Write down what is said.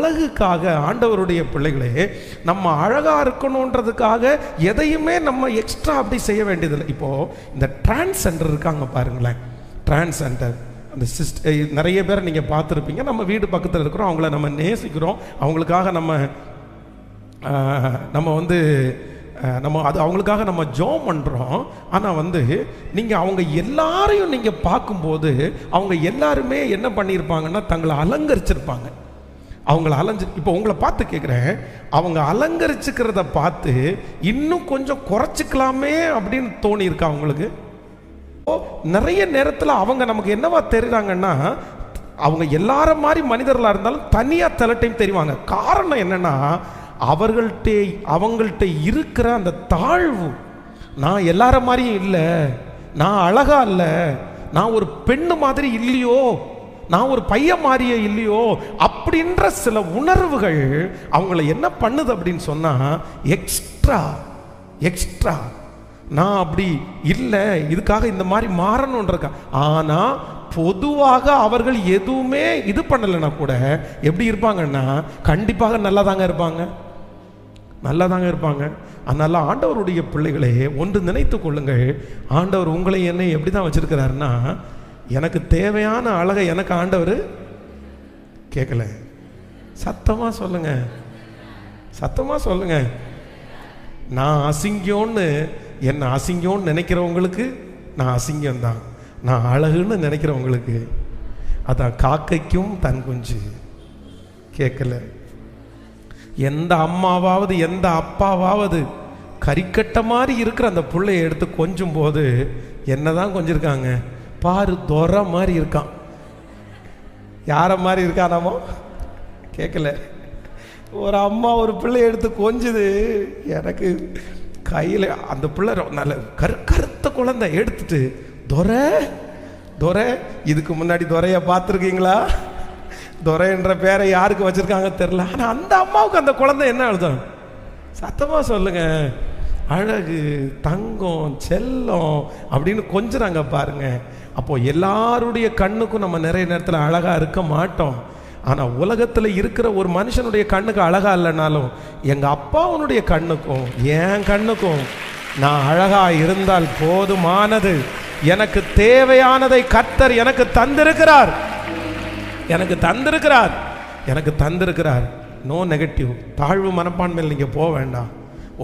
அழகுக்காக ஆண்டவருடைய பிள்ளைகளே நம்ம அழகாக இருக்கணுன்றதுக்காக எதையுமே நம்ம எக்ஸ்ட்ரா அப்படி செய்ய வேண்டியதில்லை. இப்போது இந்த ட்ரான்ஸ் சென்டர் இருக்காங்க பாருங்களேன். ட்ரான்ஸ் சென்டர் அந்த சிஸ்ட் நிறைய பேரை நீங்கள் பார்த்துருப்பீங்க. நம்ம வீடு பக்கத்தில் இருக்கிறோம். அவங்கள நம்ம நேசிக்கிறோம். அவங்களுக்காக நம்ம நம்ம வந்து நம்ம அது அவங்களுக்காக நம்ம ஜோம் பண்ணுறோம் ஆனால் வந்து நீங்கள் அவங்க எல்லாரையும் நீங்கள் பார்க்கும்போது அவங்க எல்லாருமே என்ன பண்ணியிருப்பாங்கன்னா தங்களை அலங்கரிச்சிருப்பாங்க. அவங்கள அலைஞ்சு இப்போ உங்களை பார்த்து கேட்குறேன் அவங்க அலங்கரிச்சுக்கிறத பார்த்து இன்னும் கொஞ்சம் குறைச்சிக்கலாமே அப்படின்னு தோணி இருக்கா அவங்களுக்கு? ஓ, நிறைய நேரத்தில் அவங்க நமக்கு என்னவா தெரியுறாங்கன்னா அவங்க எல்லார மாதிரி மனிதர்களாக இருந்தாலும் தனியாக சில டைம் தெரிவாங்க. காரணம் என்னன்னா அவர்கள்ட்ட அவங்கள்ட்ட இருக்கிற அந்த தாழ்வு நான் எல்லார மாதிரியும் இல்லை நான் அழகா இல்லை நான் ஒரு பெண்ணு மாதிரி இல்லையோ நான் ஒரு பையன் மாறியே இல்லையோ அப்படின்ற சில உணர்வுகள் அவங்கள என்ன பண்ணுது அப்படின்னு சொன்னா எக்ஸ்ட்ரா எக்ஸ்ட்ரா நான் அப்படி இல்லை இதுக்காக இந்த மாதிரி மாறணுன்றக்கா ஆனா பொதுவாக அவர்கள் எதுவுமே இது பண்ணலைன்னா கூட எப்படி இருப்பாங்கன்னா கண்டிப்பாக நல்லா தாங்க இருப்பாங்க. நல்லா தாங்க இருப்பாங்க. அதனால ஆண்டவருடைய பிள்ளைகளே ஒன்று நினைத்து கொள்ளுங்கள். ஆண்டவர் உங்களை என்னை எப்படி தான் வச்சிருக்கிறாருன்னா எனக்கு தேவையான அழகை எனக்கு ஆண்டவர் கேட்கல சத்தமாக சொல்லுங்க. சத்தமாக சொல்லுங்க. நான் அசிங்கம்னு என்னை அசிங்கம்னு நினைக்கிறவங்களுக்கு நான் அசிங்கம்தான். நான் அழகுன்னு நினைக்கிறவங்களுக்கு அதான் காக்கைக்கும் தன் குஞ்சு கேட்கல எந்த அம்மாவாவது எந்த அப்பாவாவது கறிக்கட்ட மாதிரி இருக்கிற அந்த புள்ளைய எடுத்து கொஞ்சும் போது என்னதான் கொஞ்சிருக்காங்க? பாரு துரை மாதிரி இருக்கான். யார மாதிரி இருக்கானாமோ? கேட்கல ஒரு அம்மா ஒரு பிள்ளை எடுத்து கொஞ்சுது. எனக்கு கையில் அந்த பிள்ளை நல்ல கரு கருத்த குழந்தை எடுத்துட்டு துரை துரை இதுக்கு முன்னாடி துரைய பார்த்துருக்கீங்களா? துரைன்ற பேரை யாருக்கு வச்சுருக்காங்க தெரில ஆனால் அந்த அம்மாவுக்கு அந்த குழந்தை என்ன அழுதம் சத்தமாக சொல்லுங்கள் அழகு தங்கம் செல்லம் அப்படின்னு கொஞ்சறாங்க பாருங்க. அப்போ எல்லாருடைய கண்ணுக்கும் நம்ம நிறைய நேரத்தில் அழகா இருக்க மாட்டோம். ஆனா உலகத்துல இருக்கிற ஒரு மனுஷனுடைய கண்ணுக்கு அழகா இல்லைனாலும் எங்க அப்பாவுனுடைய கண்ணுக்கும் என் கண்ணுக்கும் நான் அழகா இருந்தால் போதுமானது. எனக்கு தேவையானதை கர்த்தர் எனக்கு தந்திருக்கிறார். எனக்கு தந்திருக்கிறார். எனக்கு தந்திருக்கிறார். நோ நெகட்டிவ் தாழ்வு மனப்பான்மையில் நீங்கள் போக வேண்டாம்.